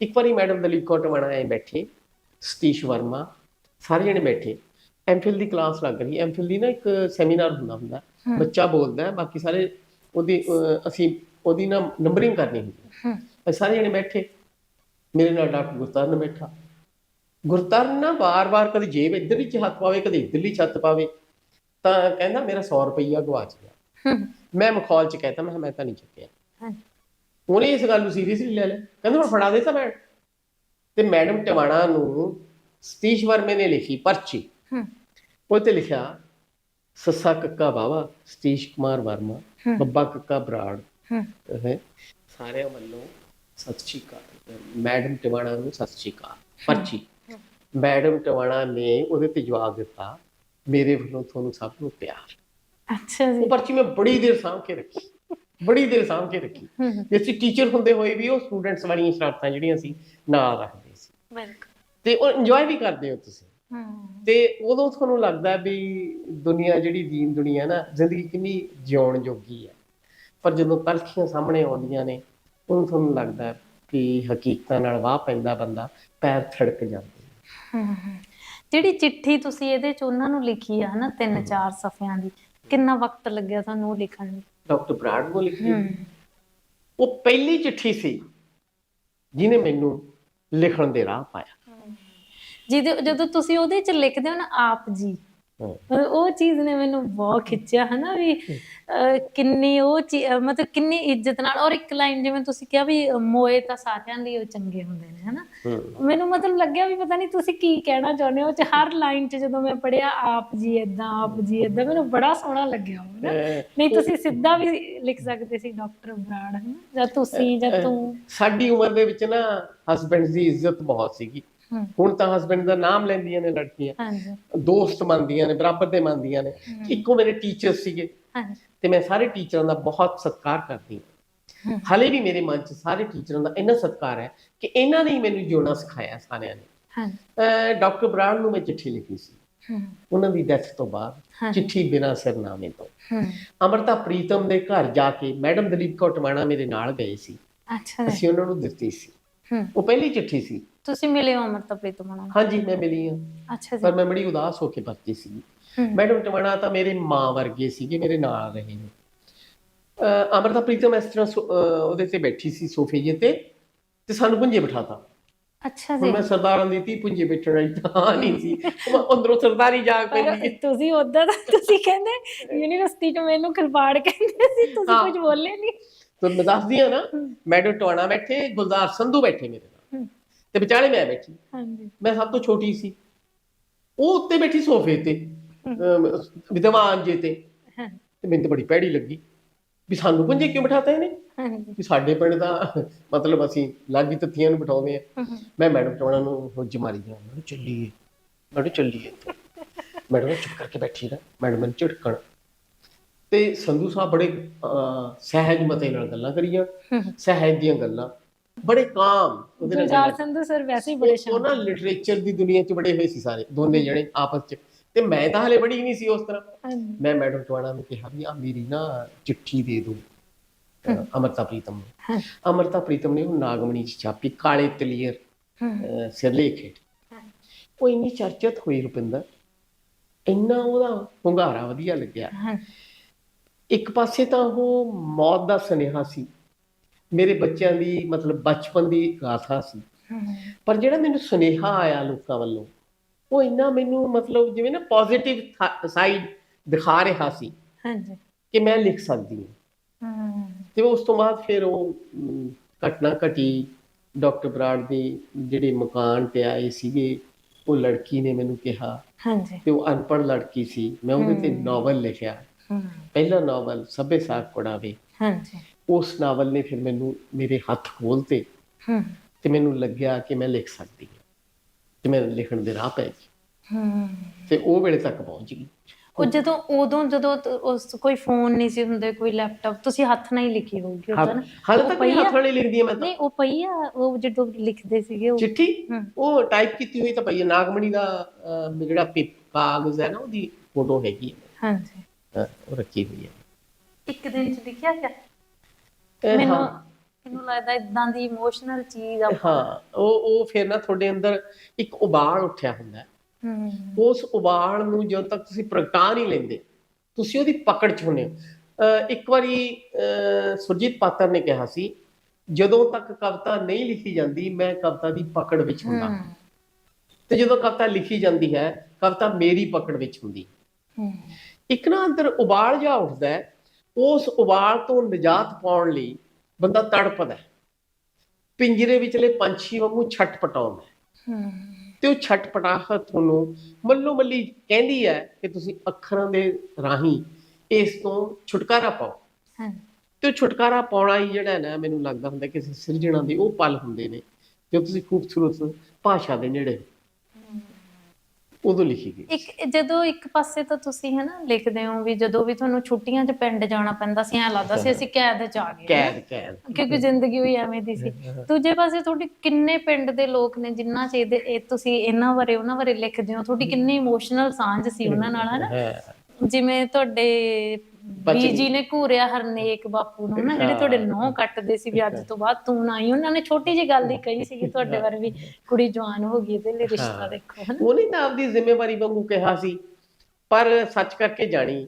ਇੱਕ ਵਾਰੀ ਮੈਡਮ ਦਲੀਪ ਕੌਰ ਟਵਾਣਾ ਆਏ ਬੈਠੇ ਸਤੀਸ਼ ਵਰਮਾ ਸਾਰੇ ਜਣੇ ਬੈਠੇ ਐਮਫਿਲ ਦੀ ਕਲਾਸ ਲੱਗ ਰਹੀ ਐਮਫਿਲ ਦੀ ਨਾ ਇੱਕ ਸੈਮੀਨਾਰ ਹੁੰਦਾ ਹੁੰਦਾ। ਬੱਚਾ ਬੋਲਦਾ ਹੈ, ਬਾਕੀ ਸਾਰੇ ਉਹਦੀ ਅਸੀਂ ਉਹਦੀ ਨਾ ਨੰਬਰਿੰਗ ਕਰਨੀ ਹੁੰਦੀ ਹੈ ਸਾਰੇ ਜਣੇ ਬੈਠੇ ਮੇਰੇ ਨਾਲ ਡਾਕਟਰ ਗੁਰਤਰਨ ਬੈਠਾ ਗੁਰਤਰਨ ਨਾ ਵਾਰ-ਵਾਰ ਕਦੇ ਜੇਬ ਇੱਧਰਲੀ ਚ ਹੱਥ ਪਾਵੇ ਕਦੇ ਇੱਧਰਲੀ ਹੱਥ ਪਾਵੇ ਤਾਂ ਕਹਿੰਦਾ ਮੇਰਾ 100 ਰੁਪਈਆ ਗਵਾਚ ਗਿਆ। ਮੈਂ ਮਖੌਲ ਚ ਕਹਿਤਾ ਮੈਂ ਮੈਂ ਤਾਂ ਨਹੀਂ ਚੱਕਿਆ ਉਹਨੇ ਇਸ ਗੱਲ ਨੂੰ ਸੀਰੀਅਸਲੀ ਲੈ ਲਿਆ। ਕਹਿੰਦਾ ਮੈਂ ਫੜਾ ਦੇ ਤਾਂ ਮੈਂ ਤੇ ਮੈਡਮ ਟਵਾਣਾ ਨੂੰ ਸਤੀਸ਼ ਵਰਮੇ ਨੇ ਲਿਖੀ ਪਰਚੀ। ਉਹ ਤੇ ਲਿਖਿਆ ਸੱਸਾ ਕੱਕਾ ਬਾਵਾ ਸਤੀਸ਼ ਕੁਮਾਰ ਵਰਮਾ। ਬੱਬਾ ਕੱਕਾ ਬਰਾੜ। ਹੈ। ਸਾਰਿਆਂ ਵੱਲੋਂ ਸਤਿ ਸ਼੍ਰੀ ਅਕਾਲ। ਮੈਡਮ ਟਵਾਣਾ ਨੂੰ ਸਤਿ ਸ਼੍ਰੀ ਅਕਾਲ। ਪਰਚੀ। ਮੈਡਮ ਟਵਾਣਾ ਨੇ ਉਹਦੇ ਤੇ ਜਵਾਬ ਦਿੱਤਾ ਮੇਰੇ ਵੱਲੋਂ ਤੁਹਾਨੂੰ ਸਭ ਨੂੰ ਪਿਆਰ। ਅੱਛਾ ਜੀ। ਉਹ ਪਰਚੀ ਮੈਂ ਬੜੀ ਦੇਰ ਸਾਂਭ ਕੇ ਰੱਖੀ। ਬੜੀ ਦੇਰ ਸਾਂਭ ਕੇ ਰੱਖੀ। ਹਮ ਜੇ ਅਸੀਂ ਟੀਚਰ ਹੁੰਦੇ ਹੋਏ ਵੀ ਉਹ ਸਟੂਡੈਂਟਸ ਵਾਲੀਆਂ ਸ਼ਰਾਰਤਾਂ ਜਿਹੜੀਆਂ ਸੀ ਨਾਲ ਰੱਖਦੇ ਸੀ। ਬਿਲਕੁਲ। ਤੇ ਉਹ ਇੰਜੋਏ ਵੀ ਕਰਦੇ ਹੋ ਤੁਸੀਂ। ਤੇ ਉਦੋਂ ਤੁਹਾਨੂੰ ਲੱਗਦਾ ਵੀ ਦੁਨੀਆ ਜਿਹੜੀ ਦੀਨ ਦੁਨੀਆ ਨਾ ਜ਼ਿੰਦਗੀ ਕਿੰਨੀ ਜਿਉਣ ਜੋਗੀ ਹੈ। ਪਰ ਜਦੋਂ ਤਲਖੀਆਂ ਸਾਹਮਣੇ ਆਉਂਦੀਆਂ ਨੇ ਉਦੋਂ ਤੁਹਾਨੂੰ ਲੱਗਦਾ ਕਿ ਹਕੀਕਤਾਂ ਨਾਲ ਵਾਹ ਪੈਂਦਾ ਬੰਦਾ ਪੈਰ ਥੜਕ ਜਾਂਦੇ ਨੇ। ਜਿਹੜੀ ਚਿੱਠੀ ਤੁਸੀਂ ਇਹਦੇ ਚ ਉਹਨਾਂ ਨੂੰ ਲਿਖੀ ਆ ਹਨਾ ਤਿੰਨ ਚਾਰ ਸਫ਼ਿਆਂ ਦੀ ਕਿੰਨਾ ਵਕਤ ਲੱਗਿਆ ਤੁਹਾਨੂੰ ਉਹ ਲਿਖਣ ਲਈ ਡਾਕਟਰ ਬਰਾਡ ਨੂੰ ਲਿਖੀ ਉਹ ਪਹਿਲੀ ਚਿੱਠੀ ਸੀ ਜਿਹਨੇ ਮੈਨੂੰ ਲਿਖਣ ਦੇ ਰਾਹ ਪਾਇਆ। ਜਿਹਦੇ ਜਦੋਂ ਤੁਸੀਂ ਉਹਦੇ ਚ ਲਿਖਦੇ ਹੋ ਨਾ ਆਪ ਜੀ। ਉਹ ਚੀਜ਼ ਨੇ ਮੈਨੂੰ ਬਹੁਤ ਖਿੱਚਿਆ ਹਨਾ ਵੀ ਕਿੰਨੀ ਉਹ ਮਤਲਬ ਕਿੰਨੀ ਇੱਜ਼ਤ ਨਾਲ ਔਰ ਇੱਕ ਲਾਈਨ ਜਿਵੇਂ ਤੁਸੀਂ ਕਿਹਾ ਵੀ ਮੋਏ ਤਾਂ ਸਾਰਿਆਂ ਲਈ ਉਹ ਚੰਗੇ ਹੁੰਦੇ ਨੇ ਹਨਾ। ਮੈਨੂੰ ਮਤਲਬ ਲੱਗਿਆ ਵੀ ਪਤਾ ਨਹੀਂ ਤੁਸੀਂ ਕੀ ਕਹਿਣਾ ਚਾਹੁੰਦੇ ਹੋ ਚ ਹਰ ਲਾਈਨ ਚ ਜਦੋਂ ਮੈਂ ਪੜਿਆ ਆਪ ਜੀ ਇਦਾਂ ਆਪ ਜੀ ਇਦਾਂ ਮੈਨੂੰ ਬੜਾ ਸੋਹਣਾ ਲੱਗਿਆ ਉਹ ਨਾ ਨਹੀਂ ਤੁਸੀਂ ਸਿੱਧਾ ਵੀ ਲਿਖ ਸਕਦੇ ਸੀ ਡਾਕਟਰ ਬਰਾੜ ਹਨਾ ਜਾਂ ਤੁਸੀਂ ਜਾਂ ਤੂੰ। ਸਾਡੀ ਉਮਰ ਦੇ ਵਿੱਚ ਨਾ ਹਸਬੰਡ ਦੀ ਇੱਜ਼ਤ ਬਹੁਤ ਸੀਗੀ। ਹੁਣ ਤਾਂ ਹਸਬੰਡ ਦਾ ਨਾਮ ਲੈਂਦੀਆਂ ਨੇ ਲੜਕੀਆਂ। ਹਾਂਜੀ। ਦੋਸਤ ਮੰਨਦੀਆਂ ਨੇ ਬਰਾਬਰ ਦੇ ਮੰਨਦੀਆਂ ਨੇ। ਇੱਕੋ ਮੇਰੇ ਟੀਚਰ ਸੀਗੇ। ਹਾਂਜੀ। ਤੇ ਮੈਂ ਸਾਰੇ ਟੀਚਰਾਂ ਦਾ ਬਹੁਤ ਸਤਿਕਾਰ ਕਰਦੀ ਹਾਂ। ਹਾਲੇ ਵੀ ਮੇਰੇ ਮਨ 'ਚ ਸਾਰੇ ਟੀਚਰਾਂ ਦਾ ਇੰਨਾ ਸਤਿਕਾਰ ਹੈ ਕਿ ਇਹਨਾਂ ਨੇ ਹੀ ਮੈਨੂੰ ਜਿਉਣਾ ਸਿਖਾਇਆ ਸਾਰਿਆਂ ਨੇ। ਹਾਂਜੀ। ਡਾਕਟਰ ਬਰਾੜ ਨੂੰ ਮੈਂ ਚਿੱਠੀ ਲਿਖੀ ਸੀ। ਉਹਨਾਂ ਦੀ ਡੈਥ ਤੋਂ ਬਾਅਦ ਚਿੱਠੀ ਬਿਨਾਂ ਸਿਰਨਾਮੇ ਤੋਂ। ਅਮਰਤਾ ਪ੍ਰੀਤਮ ਦੇ ਘਰ ਜਾ ਕੇ ਮੈਡਮ ਦਲੀਪ ਕੌਰ ਮੇਰੇ ਨਾਲ ਗਏ ਸੀ। ਅੱਛਾ। ਅਸੀਂ ਉਹਨਾਂ ਨੂੰ ਦਿੱਤੀ ਸੀ। ਉਹ ਪਹਿਲੀ ਚਿੱਠੀ ਸੀ। ਤੁਸੀਂ ਮਿਲੇ ਹੋ ਅਮਰਤਾ ਪ੍ਰੀਤਮ ਨਾਲ? ਹਾਂਜੀ ਮੈਂ ਮਿਲੀ ਹਾਂ। ਅੱਛਾ ਜੀ। ਪਰ ਮੈਂ ਬੜੀ ਉਦਾਸ ਹੋ ਕੇ ਪਰਤੀ ਸੀ ਹਮ, ਮੈਡਮ ਟਵਾਣਾ ਤਾਂ ਮੇਰੇ ਮਾਂ ਵਰਗੇ ਸੀਗੇ ਮੇਰੇ ਨਾਲ ਰਹੇ ਨੇ। ਅਹ ਅਮਰਤਾ ਪ੍ਰੀਤਮ ਇਸ ਤਰ੍ਹਾਂ ਸੋ- ਅਹ ਉਹਦੇ ਤੇ ਬੈਠੀ ਸੀ ਸੋਫੇ ਜੇ ਤੇ ਤੇ ਸਾਨੂੰ ਪੁੰਜੇ ਬਿਠਾਤਾ। ਅੱਛਾ ਹੁਣ ਜੀ ਮੈਂ ਸਰਦਾਰਾਂ ਦੀ ਤੀ ਪੁੰਜੇ ਬੈਠਣ ਵਾਲੀ ਤਾਂ ਨਹੀਂ ਸੀ। ਉਹ ਅੰਦਰੋਂ ਸਰਦਾਰੀ ਜਾਗ ਪਰ ਪੈਂਦੀ ਤੁਸੀਂ ਦਾ ਤੁਸੀਂ ਕਹਿੰਦੇ ਯੂਨੀਵਰਸਿਟੀ ਚ ਮੈਨੂੰ ਖਿਲਵਾੜ ਕਹਿੰਦੇ ਸੀ ਤੁਸੀਂ ਹਾਂ। ਕੁਝ ਬੋਲੇ ਨਹੀਂ। ਤਾਂ ਮੈਂ ਦੱਸਦੀ ਹਾਂ ਨਾ ਮੈਡਮ ਟਵਾਣਾ ਬੈਠੇ ਗੁਲਜ਼ਾਰ ਸੰਧੂ ਬੈਠੇ ਮੇਰੇ ਨਾਲ। ਤੇ ਵਿਚਾਲੇ ਮੈਂ ਬੈਠੀ। ਹਾਂਜੀ। ਮੈਂ ਸਭ ਤੋਂ ਛੋਟੀ ਸੀ। ਉਹ ਉੱਤੇ ਬੈਠੀ ਸੋਫੇ ਤੇ ਅਮ, ਵਿਦਵਾਨ ਜੇ ਤੇ। ਹਾਂ, ਤੇ ਮੈਨੂੰ ਤਾਂ ਬੜੀ ਭੈੜੀ ਲੱਗੀ ਵੀ ਸਾਨੂੰ ਪੁੰਜੇ ਕਿਉਂ ਬਿਠਾਤਾ ਇਹਨੇ? ਹਾਂਜੀ। ਵੀ ਸਾਡੇ ਪਿੰਡ ਦਾ ਮਤਲਬ ਅਸੀਂ ਲਾਗੀ ਤੱਤੀਆਂ ਨੂੰ ਬਿਠਾਉਂਦੇ ਆ। ਹਮ, ਮੈਂ ਮੈਡਮ ਟਵਾਣਾ ਨੂੰ ਹੁੱਜ ਮਾਰੀ ਗਿਆ ਮੈਂ ਕਿਹਾ ਚੱਲੀਏ। ਮੈਂ ਕਿਹਾ ਚੱਲੀਏ। ਮੈਡਮ ਚੁੱਪ ਕਰਕੇ ਬੈਠੀ ਰਹਿ। ਮੈਡਮ ਨੇ ਝਟਕਣ ਤੇ ਸੰਧੂ ਸਾਹਿਬ ਬੜੇ ਅਹ, ਸਹਿਜ ਮਤੇ ਨਾਲ ਗੱਲਾਂ ਕਰੀਆਂ। ਹਮ। ਸਹਿਜ ਦੀਆਂ ਗੱਲਾਂ। ਬੜੇ ਕਾਮ ਉਹਦੇ ਨਾਲ ਗੁਲਜ਼ਾਰ ਗੱਲਾਂ ਸੰਧੂ ਸਰ ਵੈਸੇ ਹੀ ਬੜੇ ਉਹ- ਉਹ ਨਾ ਸ਼ਾਂਤ ਲਿਟਰੇਚਰ ਦੀ ਦੁਨੀਆ 'ਚ ਬੜੇ ਹੋਏ ਸੀ ਸਾਰੇ ਦੋਨੇ ਜਣੇ ਆਪਸ 'ਚ। ਤੇ ਮੈਂ ਤਾਂ ਹਲੇ ਬੜੀ ਨਹੀਂ ਸੀ ਉਸ ਤਰ੍ਹਾਂ। ਮੈਂ ਮੈਡਮ ਟਵਾਣਾ ਨੂੰ ਕਿਹਾ ਵੀ ਆ ਮੇਰੀ ਨਾ ਚਿੱਠੀ ਦੇ ਦਿਓ। ਅਮਰਤਾ ਪ੍ਰੀਤਮ ਨੂੰ। ਅਮਰਤਾ ਪ੍ਰੀਤਮ ਨੇ ਉਹ ਨਾਗਮਣੀ 'ਚ ਛਾਪੀ ਕਾਲੇ ਅਹ, ਸਿਰਲੇਖ ਹੇਠ ਹਾਂ। ਉਹ ਇੰਨੀ ਚਰਚਿਤ ਹੋਈ ਰੁਪਿੰਦਰ। ਇੰਨਾ ਉਹਦਾ ਹੁੰਗਾਰਾ ਵਧੀਆ ਲੱਗਿਆ। ਇੱਕ ਪਾਸੇ ਤਾਂ ਉਹ ਮੌਤ ਦਾ ਸੁਨੇਹਾ ਸੀ। ਮੇਰੇ ਬੱਚਿਆਂ ਦੀ ਮਤਲਬ ਬਚਪਨ ਦੀ ਗਾਥਾ ਸੀ। ਪਰ ਜਿਹੜਾ ਮੈਨੂੰ ਸੁਨੇਹਾ ਆਇਆ ਲੋਕਾਂ ਵੱਲੋਂ ਉਹ ਇੰਨਾ ਮੈਨੂੰ ਮਤਲਬ ਜਿਵੇਂ ਨਾ ਪੋਜ਼ਿਟਿਵ ਸਾਈਡ ਦਿਖਾ ਰਿਹਾ ਸੀ ਹਾਂਜੀ। ਕਿ ਮੈਂ ਲਿਖ ਸਕਦੀ ਹਾਂ। ਤੇ ਉਸ ਤੋਂ ਬਾਅਦ ਫਿਰ ਉਹ ਘਟਨਾ ਘਟੀ। ਡਾਕਟਰ ਬਰਾੜ ਦੇ ਜਿਹੜੇ ਮਕਾਨ ਤੇ ਆਏ ਸੀਗੇ ਉਹ ਲੜਕੀ ਨੇ ਮੈਨੂੰ ਕਿਹਾ ਹਾਂਜੀ। ਤੇ ਉਹ ਅਨਪੜ੍ਹ ਲੜਕੀ ਸੀ। ਮੈਂ ਉਹਦੇ ਤੇ। ਨਾਵਲ ਲਿਖਿਆ। ਪਹਿਲਾ ਨਾਵਲ ਸਭੇ ਸਾਥ ਪੜਾਵੇ ਹਾਂਜੀ। ਉਸ ਨਾਵਲ ਨੇ ਫਿਰ ਮੈਨੂੰ ਮੇਰੇ ਹੱਥ ਖੋਲਤੇ ਹਮ, ਤੇ ਮੈਨੂੰ ਲੱਗਿਆ ਕਿ ਮੈਂ ਲਿਖ ਸਕਦੀ ਹਾਂ ਤੇ ਮੈਂ ਲਿਖਣ ਦੇ ਰਾਹ ਪੈ ਗਈ। ਹਮ। ਤੇ ਉਹ ਵੇਲੇ ਤੱਕ ਪਹੁੰਚ ਗਈ। ਉਹ ਜਦੋਂ ਉਦੋਂ ਜਦੋਂ ਉਸ ਕੋਈ ਫੋਨ ਨਹੀਂ ਸੀ ਹੁੰਦੇ ਕੋਈ ਲੈਪਟਾਪ ਤੁਸੀਂ ਹੱਥ ਨਾਲ ਹੀ ਲਿਖੀ ਹੋਊਗੀ ਉਹ ਤਾਂ ਹਾਲੇ ਤੱਕ ਵੀ? ਹੱਥ ਲਿਖਦੀ ਹਾਂ ਮੈਂ ਤਾਂ। ਨਹੀਂ ਉਹ ਪਈ ਆ ਉਹ ਜਦੋਂ ਲਿਖਦੇ ਸੀਗੇ ਉਹ ਚਿੱਠੀ। ਉਹ ਟਾਈਪ ਕੀਤੀ ਹੋਈ ਤਾਂ ਪਈ ਹੈ ਨਾਗਮਣੀ ਦਾ ਜਿਹੜਾ ਕਾਗਜ਼ ਹੈ ਨਾ ਉਹਦੀ ਫੋਟੋ ਹੈਗੀ ਹੈ ਹਾਂਜੀ। ਉਹ ਰੱਖੀ ਹੋਈ ਹੈ ਇੱਕ ਦਿਨ ਚ ਲਿਖਿਆ ਗਿਆ? ਇਹ ਮੈਨੂੰ ਹਾਂ, ਮੈਨੂੰ ਲੱਗਦਾ ਇਦਾਂ ਦੀ ਇਮੋਸ਼ਨਲ ਚੀਜ਼ ਆ ਹਾਂ ਉਹ ਉਹ ਫਿਰ ਨਾ ਤੁਹਾਡੇ ਅੰਦਰ ਇੱਕ ਉਬਾਲ ਉੱਠਿਆ ਹੁੰਦਾ। ਹੈ। ਹੂੰ ਉਸ ਉਬਾਲ ਨੂੰ ਜਦੋਂ ਤੱਕ ਤੁਸੀਂ ਪ੍ਰਗਟਾ ਨਹੀਂ ਲੈਂਦੇ ਤੁਸੀਂ ਉਹਦੀ ਪਕੜ 'ਚ ਹੁੰਦੇ ਹੋ। ਅਹ ਇੱਕ ਵਾਰੀ ਅਹ ਸੁਰਜੀਤ ਪਾਤਰ ਨੇ ਕਿਹਾ ਸੀ ਜਦੋਂ ਤੱਕ ਕਵਿਤਾ ਨਹੀਂ ਲਿਖੀ ਜਾਂਦੀ ਮੈਂ ਕਵਿਤਾ ਦੀ ਪਕੜ ਵਿੱਚ ਹੁੰਦਾ। ਹੂੰ। ਤੇ ਜਦੋਂ ਕਵਿਤਾ ਲਿਖੀ ਜਾਂਦੀ ਹੈ ਕਵਿਤਾ ਮੇਰੀ ਪਕੜ ਵਿੱਚ ਹੁੰਦੀ। ਹੂੰ। ਇੱਕ ਨਾ ਅੰਦਰ ਉਬਾਲ ਜਾ ਉੱਠਦਾ ਹੈ ਉਸ ਉਬਾਲ ਤੋਂ ਨਿਜਾਤ ਪਾਉਣ ਲਈ ਬੰਦਾ ਤੜਪਦਾ ਪਿੰਜਰੇ ਵਿਚਲੇ ਪੰਛੀ ਵਾਂਗੂ ਛਟਪਟਾਉਂਦਾ ਹੈ ਹੂੰ। ਤੇ ਉਹ ਛਟਪਟਾਹਟ ਤੁਹਾਨੂੰ ਮੱਲੋ ਮੱਲੀ ਕਹਿੰਦੀ ਹੈ ਕਿ ਤੁਸੀਂ ਅੱਖਰਾਂ ਦੇ ਰਾਹੀਂ ਇਸ ਤੋਂ ਛੁਟਕਾਰਾ ਪਾਓ। ਹਾਂ ਤੇ ਉਹ ਛੁਟਕਾਰਾ ਪਾਉਣਾ ਹੀ ਜਿਹੜਾ ਨਾ ਮੈਨੂੰ ਲੱਗਦਾ ਹੁੰਦਾ ਕਿਸੇ ਸਿਰਜਣਾ ਦੇ ਉਹ ਪਲ ਹੁੰਦੇ ਨੇ ਜਦੋਂ ਤੁਸੀਂ ਖੂਬਸੂਰਤ ਭਾਸ਼ਾ ਦੇ ਨੇੜੇ। ਉਦੋਂ ਲਿਖੀ ਗਈ ਇੱਕ ਜਦੋਂ ਇੱਕ ਪਾਸੇ ਤਾਂ ਤੁਸੀਂ ਹੈ ਨਾ ਲਿਖਦੇ ਹੋ ਵੀ ਜਦੋਂ ਵੀ ਤੁਹਾਨੂੰ ਛੁੱਟੀਆਂ 'ਚ ਪਿੰਡ ਜਾਣਾ ਪੈਂਦਾ ਸੀ ਐਂ ਲੱਗਦਾ ਸੀ ਅਸੀਂ ਕੈਦ 'ਚ ਆ ਗਏ ਕੈਦ ਕੈਦ। ਕਿਉਂਕਿ ਜ਼ਿੰਦਗੀ ਹੋਈ ਐਵੇਂ ਦੀ ਸੀ। ਦੂਜੇ ਪਾਸੇ ਤੁਹਾਡੇ ਕਿੰਨੇ ਪਿੰਡ ਦੇ ਲੋਕ ਨੇ ਜਿੰਨਾ ਚ ਇਹਦੇ ਇਹ ਤੁਸੀਂ ਇਹਨਾਂ ਬਾਰੇ ਉਹਨਾਂ ਬਾਰੇ ਲਿਖਦੇ ਹੋ ਤੁਹਾਡੀ ਕਿੰਨੀ ਇਮੋਸ਼ਨਲ ਸਾਂਝ ਸੀ ਉਹਨਾਂ ਨਾਲ ਹਨਾ? ਹੈ। ਜਿਵੇਂ ਤੁਹਾਡੇ ਬੀਜੀ ਨੇ ਘੂਰਿਆ ਹਰਨੇਕ ਬਾਪੂ ਨੂੰ। ਨਾ ਜਿਹੜੇ ਤੁਹਾਡੇ ਨੌ ਕੱਟਦੇ ਸੀ ਵੀ ਅੱਜ ਤੋਂ ਬਾਅਦ ਤੂੰ ਨਾ ਆਈ। ਉਹਨਾਂ ਨੇ ਛੋਟੀ ਜਿਹੀ ਗੱਲ ਹੀ। ਕਹੀ ਸੀ ਕਿ ਤੁਹਾਡੇ ਬਾਰੇ ਵੀ ਕੁੜੀ ਜਵਾਨ ਹੋ ਗਈ ਇਹਦੇ ਲਈ ਰਿਸ਼ਤਾ ਹਾਂ। ਦੇਖੋ ਹਨਾ। ਉਹਨੇ ਤਾਂ ਆਪਦੀ ਜ਼ਿੰਮੇਵਾਰੀ ਵਾਂਗੂ ਕਿਹਾ ਸੀ ਪਰ ਸੱਚ ਕਰਕੇ ਜਾਣੀ।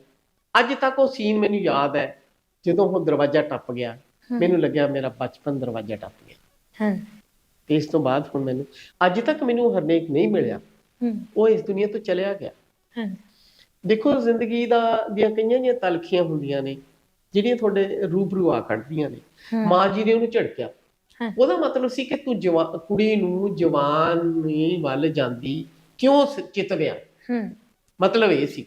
ਅੱਜ ਤੱਕ ਉਹ ਸੀਨ ਮੈਨੂੰ ਯਾਦ ਹੈ ਜਦੋਂ ਉਹ ਦਰਵਾਜ਼ਾ ਟੱਪ ਗਿਆ ਮੈਨੂੰ ਲੱਗਿਆ ਮੇਰਾ ਬਚਪਨ ਦਰਵਾਜ਼ਾ ਟੱਪ ਗਿਆ। ਹਾਂ। ਤੇ ਇਸ ਤੋਂ ਬਾਅਦ ਹੁਣ ਮੈਨੂੰ ਅੱਜ ਤੱਕ ਮੈਨੂੰ ਹਰਨੇਕ ਨਹੀਂ ਮਿਲਿਆ। ਹੂੰ। ਉਹ ਇਸ ਦੁਨੀਆ ਤੋਂ ਚਲਿਆ ਗਿਆ। ਹਾਂ। ਦੇਖੋ ਜ਼ਿੰਦਗੀ ਦਾ ਦੀਆਂ ਕਈਆਂ ਜੀਆਂ ਤਲਖੀਆਂ ਹੁੰਦੀਆਂ ਨੇ ਜਿਹੜੀਆਂ ਤੁਹਾਡੇ ਰੂਬਰੂ ਆ ਖੜਦੀਆਂ ਨੇ। ਮਾਂ ਜੀ ਨੇ ਉਹਨੂੰ ਝੜਕਿਆ। ਉਹਦਾ ਮਤਲਬ ਸੀ ਕਿ ਤੂੰ ਕੁੜੀ ਨੂੰ ਜਵਾਨੀ ਵੱਲ ਜਾਂਦੀ ਕਿਉਂ ਚਿਤਵਿਆ ਹੂੰ। ਮਤਲਬ ਇਹ ਸੀ।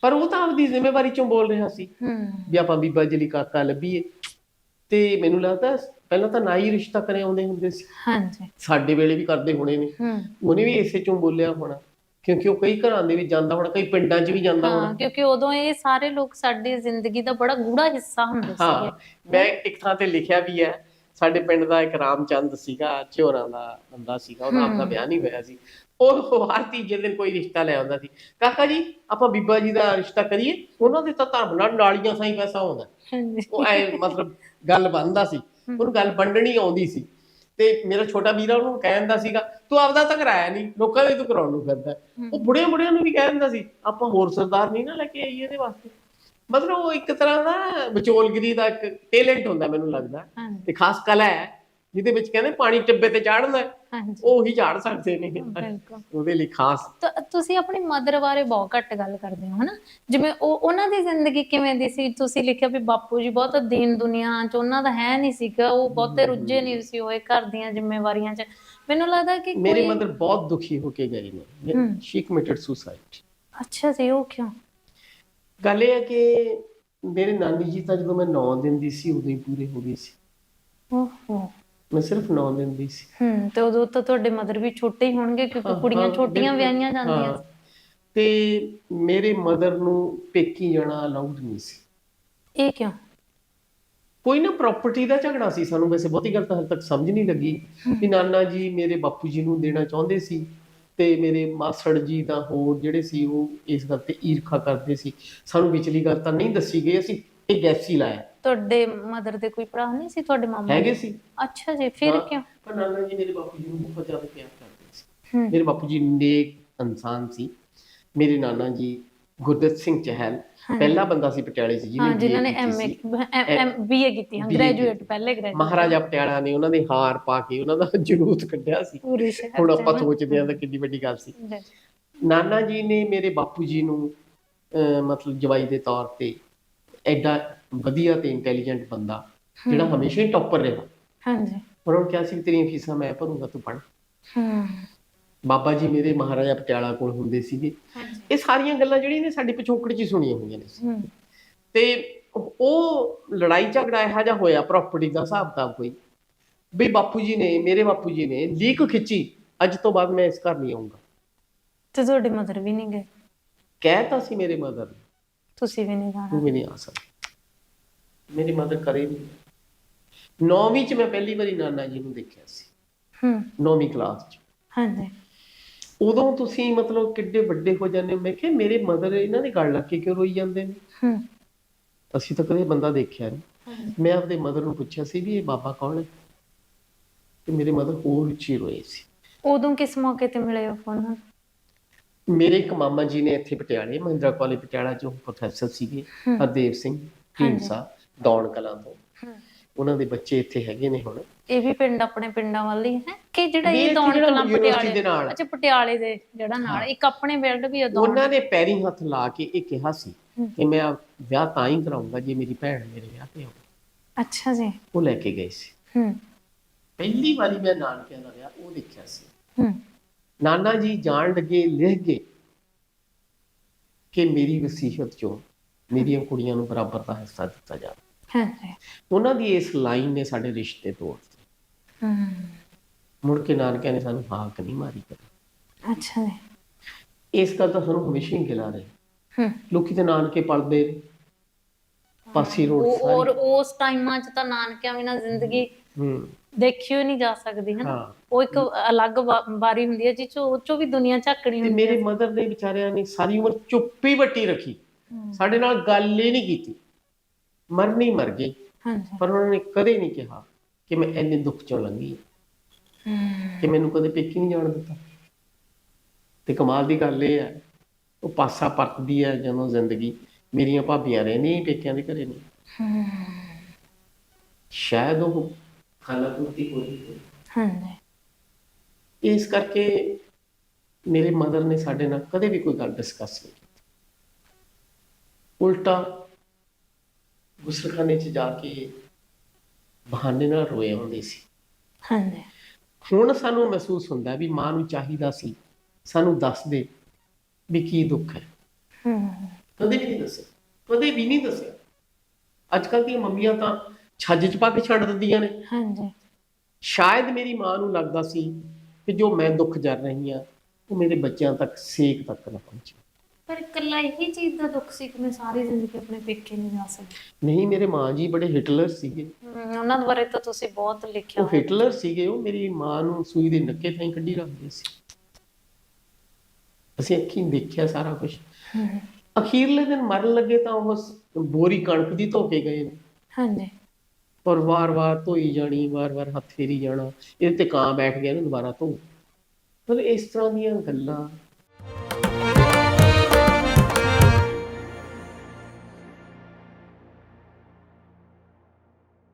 ਪਰ ਉਹ ਤਾਂ ਆਪਦੀ ਜ਼ਿੰਮੇਵਾਰੀ ਚੋਂ ਬੋਲ ਰਿਹਾ ਸੀ। ਹੂੰ। ਵੀ ਆਪਾਂ ਬੀਬਾ ਜੀ ਲਈ ਕਾਕਾ ਲੱਭੀਏ। ਤੇ ਮੈਨੂੰ ਲੱਗਦਾ ਪਹਿਲਾਂ ਤਾਂ ਨਾ ਹੀ ਰਿਸ਼ਤਾ ਕਰੇ ਆਉਂਦੇ ਹੁੰਦੇ ਸੀ। ਹਾਂਜੀ। ਸਾਡੇ ਵੇਲੇ ਵੀ ਕਰਦੇ ਹੋਣੇ ਨੇ। ਉਹਨੇ ਵੀ ਇਸੇ ਚੋਂ ਬੋਲਿਆ ਹੋਣਾ। ਕਿਉਂਕਿ ਉਹ ਕਈ ਘਰਾਂ ਦੇ ਵਿੱਚ ਜਾਂਦਾ ਹੋਣਾ ਕਈ ਪਿੰਡਾਂ 'ਚ ਵੀ ਜਾਂਦਾ ਹੋਣਾ। ਹਾਂ ਕਿਉਂਕਿ ਉਦੋਂ ਇਹ ਸਾਰੇ ਲੋਕ ਸਾਡੀ ਜ਼ਿੰਦਗੀ ਦਾ ਬੜਾ ਗੂੜਾ ਹਿੱਸਾ ਹੁੰਦੇ ਸੀਗੇ। ਹਾਂ ਮੈਂ ਇੱਕ ਥਾਂ ਤੇ ਲਿਖਿਆ ਵੀ ਹੈ ਸਾਡੇ ਪਿੰਡ ਦਾ ਇੱਕ ਰਾਮਚੰਦ ਸੀਗਾ ਝੋਰਾਂ ਦਾ ਬੰਦਾ ਸੀਗਾ ਉਹਦਾ ਆਪਦਾ ਵਿਆਹ ਨਹੀਂ ਹੋਇਆ ਸੀ। ਉਹ ਹਰ ਤੀਜੇ ਦਿਨ ਕੋਈ ਰਿਸ਼ਤਾ ਲੈ ਆਉਂਦਾ ਸੀ। ਕਾਕਾ ਜੀ ਆਪਾਂ ਬੀਬਾ ਜੀ ਦਾ ਰਿਸ਼ਤਾ ਕਰੀਏ ਉਹਨਾਂ ਦੇ ਤਾਂ ਧਰਮ ਨਾਲ ਨਾਲੀਆਂ ਸਾਈ ਪੈਸਾ ਆਉਂਦਾ। ਹਾਂਜੀ। ਉਹ ਐ ਮਤਲਬ ਗੱਲ ਬਣਦਾ ਸੀ। ਉਹਨੂੰ ਗੱਲ ਵੰਡਣੀ ਆਉਂਦੀ ਸੀ। ਤੇ ਮੇਰਾ ਛੋਟਾ ਵੀਰਾ ਉਹਨੂੰ ਕਹਿੰਦਾ ਸੀਗਾ ਤੂੰ ਆਪਦਾ ਤਾਂ ਕਰਾਇਆ ਨਹੀਂ ਲੋਕਾਂ ਦੇ ਤੂੰ ਕਰਾਉਣ ਨੂੰ ਫਿਰਦਾ ਉਹ ਬੁੜਿਆਂ ਬੁੜਿਆਂ ਨੂੰ ਵੀ ਕਹਿ ਦਿੰਦਾ ਸੀ ਆਪਾਂ ਹੋਰ ਸਰਦਾਰ ਨਹੀਂ ਨਾ ਲੈ ਕੇ ਆਈਏ ਇਹਦੇ ਵਾਸਤੇ। ਮਤਲਬ ਉਹ ਇੱਕ ਤਰ੍ਹਾਂ ਦਾ ਵਿਚੋਲਗਰੀ ਦਾ ਇੱਕ ਟੈਲੈਂਟ ਹੁੰਦਾ ਮੈਨੂੰ ਲੱਗਦਾ। ਤੇ ਖਾਸ ਕਲਾ ਹੈ ਜਿਹਦੇ ਵਿੱਚ ਕਹਿੰਦੇ ਪਾਣੀ ਟਿੱਬੇ ਤੇ ਚਾੜਨਾ ਉਹ ਹੀ ਝਾੜ ਸਕਦੇ ਨੇ। ਬਿਲਕੁਲ। ਉਹਦੇ ਲਈ ਖਾਸ। ਤੁਸੀਂ ਆਪਣੀ ਮਦਰ ਬਾਰੇ ਬਹੁਤ ਘੱਟ ਗੱਲ ਕਰਦੇ ਹੋ ਹਨਾ? ਜਿਵੇਂ ਉਹ ਉਹਨਾਂ ਦੀ ਜ਼ਿੰਦਗੀ ਕਿਵੇਂ ਦੀ ਸੀ? ਤੁਸੀਂ ਲਿਖਿਆ ਵੀ ਬਾਪੂ ਜੀ ਬਹੁਤ ਦੀਨ ਦੁਨੀਆ ਚ ਉਹਨਾਂ ਦਾ ਹੈ ਨਹੀਂ ਸੀਗਾ ਉਹ ਬਹੁਤੇ ਰੁੱਝੇ ਨਹੀਂ ਸੀ ਹੋਏ ਘਰ ਦੀਆਂ ਜ਼ਿੰਮੇਵਾਰੀਆਂ ਚ। ਮੈਨੂੰ ਲੱਗਦਾ ਕਿ ਮੇਰੇ ਮਦਰ ਬਹੁਤ ਦੁਖੀ ਹੋ ਕੇ ਗਏ ਨੇ। ਸ਼ੀ ਕਮਿਟਡ ਸੁਸਾਈਡ ਅੱਛਾ ਜੀ ਉਹ ਕਿਉਂ? ਗੱਲ ਇਹ ਹੈ ਕਿ ਮੇਰੇ ਨਾਨੀ ਜੀ ਤਾਂ ਜਦੋਂ ਮੈਂ 9 ਦਿਨ ਦੀ ਸੀ ਉਦੋਂ ਹੀ ਪੂਰੇ ਹੋ ਗਏ ਸੀ। ਓਹੋ। ਮੈਂ ਸਿਰਫ 9 ਦਿਨ ਦੀ ਸੀ। ਹੂੰ ਤੇ ਉਦੋਂ ਤਾਂ ਤੁਹਾਡੇ ਮਦਰ ਵੀ ਛੋਟੇ ਹੀ ਹੋਣਗੇ ਕਿਉਂਕਿ ਹਾਂ, ਕੁੜੀਆਂ ਹਾਂ, ਛੋਟੀਆਂ ਬਿਲਕੁਲ। ਵਿਆਹੀਆਂ ਜਾਂਦੀਆਂ ਹਾਂ। ਤੇ ਮੇਰੇ ਮਦਰ ਨੂੰ ਪੇਕੀ ਜਾਣਾ ਅਲਾਉਡ ਨਹੀਂ ਸੀ। ਇਹ ਕਿਉਂ? ਕੋਈ ਨਾ ਪ੍ਰਾਪਰਟੀ ਦਾ ਝਗੜਾ ਸੀ ਸਾਨੂੰ ਵੈਸੇ ਬਹੁਤੀ ਗੱਲ ਤਾਂ ਹਾਲੇ ਤੱਕ ਸਮਝ ਨਹੀਂ ਲੱਗੀ ਵੀ ਨਾਨਾ ਜੀ ਮੇਰੇ ਬਾਪੂ ਜੀ ਨੂੰ ਦੇਣਾ ਚਾਹੁੰਦੇ ਸੀ ਤੇ ਮੇਰੇ ਮਾਸੜ ਜੀ ਦਾ ਹੋਰ ਜਿਹੜੇ ਸੀ ਉਹ ਇਸ ਗੱਲ ਤੇ ਈਰਖਾ ਕਰਦੇ ਸੀ। ਸਾਨੂੰ ਵਿਚਲੀ ਗੱਲ ਤਾਂ ਨਹੀਂ ਦੱਸੀ ਗਈ ਅਸੀਂ ਇਹ ਗੈਸੀ ਲਾਇਆ। ਤੁਹਾਡੇ ਮਦਰ ਦੇ ਕੋਈ ਭਰਾ ਨਹੀਂ ਸੀ ਤੁਹਾਡੇ ਮਾਮਾ ਹੈਗੇ ਸੀ। ਅੱਛਾ ਜੀ ਫਿਰ ਹਾਂ, ਕਿਉਂ? ਪਰ ਨਾਨਾ ਜੀ ਮੇਰੇ ਬਾਪੂ ਜੀ ਨੂੰ ਬਹੁਤ ਜ਼ਿਆਦਾ ਪਿਆਰ ਕਰਦੇ ਸੀ। ਹੂੰ। ਮੇਰੇ ਬਾਪੂ ਜੀ ਨੇਕ ਇਨਸਾਨ ਸੀ। ਮੇਰੇ ਨਾਨਾ ਜੀ ਗੁਰਦਤ ਸਿੰਘ ਚਹਿਲ ਪਹਿਲਾ ਬੰਦਾ ਸੀ ਪਟਿਆਲੇ 'ਚ ਹਾਂ ਜਿਹਨੇ ਨੇ ਐਮਏ ਬੀਏ ਕੀਤੀ ਹਾਂ BA ਗ੍ਰੈਜੂਏਟ ਪਹਿਲੇ ਗ੍ਰੈਜੂਏਟ ਮਹਾਰਾਜਾ ਪਟਿਆਲਾ ਨੇ ਉਹਨਾਂ ਦੇ ਹਾਰ ਪਾ ਕੇ ਉਹਨਾਂ ਦਾ ਜਲੂਸ ਕੱਢਿਆ ਸੀ। ਪੂਰੇ ਸ਼ਹਿਰ ਹੁਣ ਆਪਾਂ। ਸੋਚਦੇ ਹਾਂ ਤਾਂ ਕਿੰਨੀ ਵੱਡੀ ਗੱਲ ਸੀ। ਨਾਨਾ ਜੀ ਨੇ ਮੇਰੇ ਬਾਪੂ ਜੀ ਨੂੰ ਅਹ, ਮਤਲਬ ਜਵਾਈ ਦੇ ਤੌਰ ਤੇ ਐਡਾ ਵਧੀਆ ਤੇ ਇੰਟੈਲੀਜੈਂਟ ਬੰਦਾ ਜਿਹੜਾ ਹਮੇਸ਼ਾ ਹੀ ਟੌਪਰ ਰਿਹਾ। ਹਾਂਜੀ। ਉਹਨਾਂ ਨੂੰ ਕਿਹਾ ਸੀ ਤੇਰੀਆਂ ਫੀਸਾਂ ਮੈਂ ਭਰੂੰਗਾ ਤੂੰ ਪੜ੍ਹ। ਹੂੰ। ਬਾਬਾ ਜੀ ਮੇਰੇ ਮਹਾਰਾਜਾ ਪਟਿਆਲਾ ਕੋਲ ਹੁੰਦੇ ਸੀਗੇ। ਇਹ ਸਾਰੀਆਂ ਗੱਲਾਂ ਜਿਹੜੀਆਂ ਨੇ ਸਾਡੇ ਪਿਛੋਕੜ 'ਚ ਹੀ ਸੁਣੀਆਂ ਹੋਈਆਂ ਨੇ। ਤੇ ਉਹ ਲੜਾਈ ਝਗੜਾ ਇਹੋ ਜਿਹਾ ਹੋਇਆ ਪ੍ਰਾਪਰਟੀ ਦਾ ਹਿਸਾਬ ਕਿਤਾਬ ਕੋਈ। ਵੀ ਬਾਪੂ ਜੀ ਨੇ ਮੇਰੇ ਬਾਪੂ ਜੀ ਨੇ ਲੀਕ ਖਿੱਚੀ ਅੱਜ ਤੋਂ ਬਾਅਦ ਮੈਂ ਇਸ ਘਰ ਨਹੀਂ ਆਉਂਗਾ ਤੇ ਤੁਹਾਡੇ ਮਦਰ ਵੀ ਨਹੀਂ ਗਏ? ਕਹਿਤਾ ਸੀ ਮੇਰੇ ਮਦਰ ਨੇ ਤੁਸੀਂ ਵੀ ਨਹੀਂ ਜਾਣਾ। ਤੂੰ ਵੀ ਨਹੀਂ ਆ ਸਕਦਾ। ਮੇਰੀ ਮਦਰ ਕਰੇ ਨਹੀਂ। ਨੌਵੀਂ ਚ ਮੈਂ ਪਹਿਲੀ ਵਾਰੀ ਨਾਨਾ ਜੀ ਨੂੰ ਦੇਖਿਆ ਸੀ। ਹੂੰ। ਨੌਵੀਂ ਕਲਾਸ ਚ। ਹਾਂਜੀ। ਉਦੋਂ ਤੁਸੀਂ ਮਤਲਬ ਕਿੱਡੇ ਵੱਡੇ ਹੋ ਜਾਂਦੇ ਹੋ। ਮੈਂ ਕਿਹਾ ਮੇਰੇ ਮਦਰ ਇਹਨਾਂ ਦੇ ਗੱਲ ਲੱਗ ਕੇ ਕਿਉਂ ਰੋਈ ਜਾਂਦੇ ਨੇ? ਹੂੰ। ਅਸੀਂ ਤਾਂ ਕਦੇ ਬੰਦਾ ਦੇਖਿਆ ਨਹੀਂ ਮੈਂ ਆਪਦੇ ਮਦਰ ਨੂੰ ਪੁੱਛਿਆ ਸੀ ਵੀ ਇਹ ਬਾਬਾ ਕੌਣ ਹੈ? ਤੇ ਮੇਰੇ ਮਦਰ ਹੋਰ ਉੱਚੀ ਰੋਏ ਸੀ। ਉਦੋਂ ਕਿਸ ਮੌਕੇ ਤੇ ਮਿਲੇ ਹੋ ਫੋਨ ਮੇਰੇ ਇੱਕ ਮਾਮਾ ਜੀ ਨੇ ਇੱਥੇ ਪਟਿਆਲੇ ਮਹਿੰਦਰਾ ਕਾਲਜ ਪਟਿਆਲਾ ਚੋਂ ਪ੍ਰੋਫੈਸਰ ਸੀਗੇ। ਹਰਦੇਵ ਸਿੰਘ ਢੀਂਡਸਾ ਦੌਣ ਕਲਾਂ ਤੋਂ। ਉਹਨਾਂ ਦੇ ਬੱਚੇ ਇੱਥੇ ਹੈਗੇ ਨੇ ਹੁਣ। ਇਹ ਵੀ ਪਿੰਡ ਆਪਣੇ ਪਿੰਡਾਂ ਵੱਲ ਹੀ ਹੈ ਕਿ ਜਿਹੜਾ ਇਹ ਦੌਣ ਕਲਾਂ ਪਟਿਆਲੇ ਦੇ ਨਾਲ। ਅੱਛਾ ਪਟਿਆਲੇ ਦੇ ਜਿਹੜਾ ਨਾਲ ਇੱਕ ਆਪਣੇ ਬਿਲਡ ਵੀ ਦੌਣ। ਉਹਨਾਂ ਨੇ ਪੈਰੀ ਹੱਥ ਲਾ ਕੇ ਇਹ ਕਿਹਾ ਸੀ। ਕਿ ਮੈਂ ਵਿਆਹ ਤਾਂ ਹੀ ਕਰਾਉਂਗਾ ਜੇ ਮੇਰੀ ਭੈਣ ਮੇਰੇ ਵਿਆਹ ਤੇ ਆਵੇ ਅੱਛਾ ਜੀ। ਉਹ ਲੈ ਕੇ ਗਏ ਸੀ। ਹੂੰ। ਪਹਿਲੀ ਵਾਰੀ ਮੈਂ ਨਾਨਕਿਆਂ ਦਾ ਵਿਆਹ ਉਹ ਦੇਖਿਆ ਸੀ। ਹੂੰ। ਨਾਨਾ ਜੀ ਜਾਣ ਲੱਗੇ ਲਿਖ ਗਏ ਕਿ ਮੇਰੀ ਵਸੀਅਤ ਚੋਂ ਮੇਰੀਆਂ ਕੁੜੀਆਂ ਨੂੰ ਬਰਾਬਰ ਦਾ ਹਿੱਸਾ ਦਿੱਤਾ ਜਾਵੇ। ਹਾਂਜੀ। ਉਹਨਾਂ ਦੀ ਇਸ ਲਾਈਨ ਨੇ ਸਾਡੇ ਰਿਸ਼ਤੇ ਤੋੜਤੇ। ਹੂੰ। ਮੁੜ ਕੇ ਨਾਨਕਿਆਂ ਨੇ ਸਾਨੂੰ ਹਾਕ ਨਹੀਂ ਮਾਰੀ ਕਦੇ। ਅੱਛਾ ਇਸ ਗੱਲ ਦਾ ਸਾਨੂੰ ਹਮੇਸ਼ਾ ਹੀ ਗਿਲਾ ਰਹੇ। ਹੂੰ। ਲੋਕੀ ਤੇ ਨਾਨਕੇ ਪਲਦੇ। ਪਾਸੀ ਰੋਡ ਉਹ ਔਰ ਸਾਰੀ ਉਸ ਟਾਈਮਾਂ 'ਚ ਤਾਂ ਨਾਨਕਿਆਂ ਬਿਨਾਂ ਜ਼ਿੰਦਗੀ ਹੂੰ। ਦੇਖੀ ਹੋਈ ਨਹੀਂ ਜਾ ਸਕਦੀ ਹੈ ਨਾ ਹਾਂ। ਉਹ ਇੱਕ ਅਲੱਗ ਵਾ- ਵਾਰੀ ਹੁੰਦੀ ਹੈ ਜਿਸ 'ਚ ਉਹ 'ਚੋਂ ਵੀ ਦੁਨੀਆ ਝਾਕਣੀ ਤੇ ਹੁੰਦੀ ਹੈ। ਮੇਰੇ ਮਦਰ ਨੇ ਵਿਚਾਰਿਆਂ ਨੇ ਸਾਰੀ ਉਮਰ ਚੁੱਪੀ ਵੱਟੀ ਰੱਖੀ। ਸਾਡੇ ਨਾਲ ਗੱਲ ਹੀ ਨਹੀਂ ਕੀਤੀ। ਮਰਨੀ ਮਰ ਹਾਂਜੀ। ਪਰ ਉਹਨਾਂ ਨੇ ਕਦੇ ਨਹੀਂ ਕਿਹਾ ਕਿ ਮੈਂ ਇੰਨੇ ਦੁੱਖ ਚੋਂ ਲੰਘੀ ਹਾਂ। ਕਿ ਮੈਨੂੰ ਕਦੇ ਪੇਕੀ ਨਹੀਂ ਜਾਣ ਦਿੱਤਾ। ਤੇ ਕਮਾਲ ਦੀ ਗੱਲ ਇਹ ਹੈ ਉਹ ਪਾਸਾ ਪਰਤਦੀ ਹੈ ਜਦੋਂ ਜ਼ਿੰਦਗੀ। ਮੇਰੀਆਂ ਭਾਬੀਆਂ ਰਹਿੰਦੀਆਂ ਹੀ ਪੇਕਿਆਂ ਦੇ ਘਰੇ ਨਹੀਂ ਹੂੰ, ਸ਼ਾਇਦ ਉਹ ਖਾਲਾਪੁਰਤੀ ਹੋਈ ਹੋਵੇ। ਹਾਂਜੀ। ਇਸ ਕਰਕੇ ਮੇਰੇ ਮਦਰ ਨੇ ਸਾਡੇ ਨਾਲ ਕਦੇ ਵੀ ਕੋਈ ਗੱਲ ਡਿਸਕਸ ਨਹੀਂ ਕੀਤੀ। ਉਲਟਾ ਗੁਸਲਖਾਨੇ 'ਚ ਜਾ ਕੇ ਬਹਾਨੇ ਨਾਲ ਰੋਏ ਹੁੰਦੇ ਸੀ। ਹਾਂਜੀ। ਹੁਣ ਸਾਨੂੰ ਮਹਿਸੂਸ ਹੁੰਦਾ ਵੀ ਮਾਂ ਨੂੰ ਚਾਹੀਦਾ ਸੀ ਸਾਨੂੰ ਦੱਸ ਦੇ ਵੀ ਕੀ ਦੁੱਖ ਹੈ। ਹੂੰ। ਕਦੇ ਵੀ ਨਹੀਂ ਦੱਸਿਆ ਕਦੇ ਵੀ ਨਹੀਂ ਦੱਸਿਆ। ਅੱਜ ਕੱਲ੍ਹ ਦੀਆਂ ਮੰਮੀਆਂ ਤਾਂ ਛੱਜ 'ਚ ਪਾ ਕੇ ਛੱਡ ਦਿੰਦੀਆਂ ਨੇ। ਹਾਂਜੀ। ਸ਼ਾਇਦ ਮੇਰੀ ਮਾਂ ਨੂੰ ਲੱਗਦਾ ਸੀ ਕਿ ਜੋ ਮੈਂ ਦੁੱਖ ਜਰ ਰਹੀ ਹਾਂ ਉਹ ਮੇਰੇ ਬੱਚਿਆਂ ਤੱਕ ਸੇਕ ਤੱਕ ਨਾ ਪਹੁੰਚੇ। ਪਰ ਇਕੱਲਾ ਇਹੀ ਚੀਜ਼ ਦਾ ਦੁੱਖ ਸੀ ਕਿ ਮੈਂ ਸਾਰੀ ਜ਼ਿੰਦਗੀ ਆਪਣੇ ਪੇਕੇ ਨਹੀਂ ਜਾ ਸਕਦੀ ਨਹੀਂ ਮੇਰੇ ਮਾਂ ਜੀ ਬੜੇ ਹਿਟਲਰ ਸੀਗੇ। ਹਮ, ਉਹਨਾਂ ਬਾਰੇ ਤਾਂ ਤੁਸੀਂ ਬਹੁਤ ਲਿਖਿਆ ਉਹ ਹਿਟਲਰ ਸੀਗੇ ਉਹ ਮੇਰੀ ਮਾਂ ਨੂੰ ਸੂਈ ਦੇ ਨੱਕੇ ਥਾਈ ਕੱਢੀ ਰੱਖਦੇ ਸੀ। ਅਸੀਂ ਅੱਖੀਂ ਦੇਖਿਆ ਸਾਰਾ ਕੁਝ ਅਖੀਰਲੇ ਦਿਨ ਮਰਨ ਲੱਗੇ ਤਾਂ ਉਹ ਸ- ਬੋਰੀ ਕਣਕ ਦੀ ਧੋ ਕੇ ਗਏ ਨੇ। ਹਾਂਜੀ। ਔਰ ਵਾਰ-ਵਾਰ ਧੋਈ ਜਾਣੀ ਵਾਰ-ਵਾਰ ਹੱਥ ਫੇਰੀ ਜਾਣਾ, ਇਹਦੇ ਤੇ ਕਾਂ ਬੈਠ ਗਿਆ ਇਹਨੂੰ ਦੁਬਾਰਾ ਧੋ ਮਤਲਬ ਇਸ ਤਰ੍ਹਾਂ ਦੀਆਂ ਗੱਲਾਂ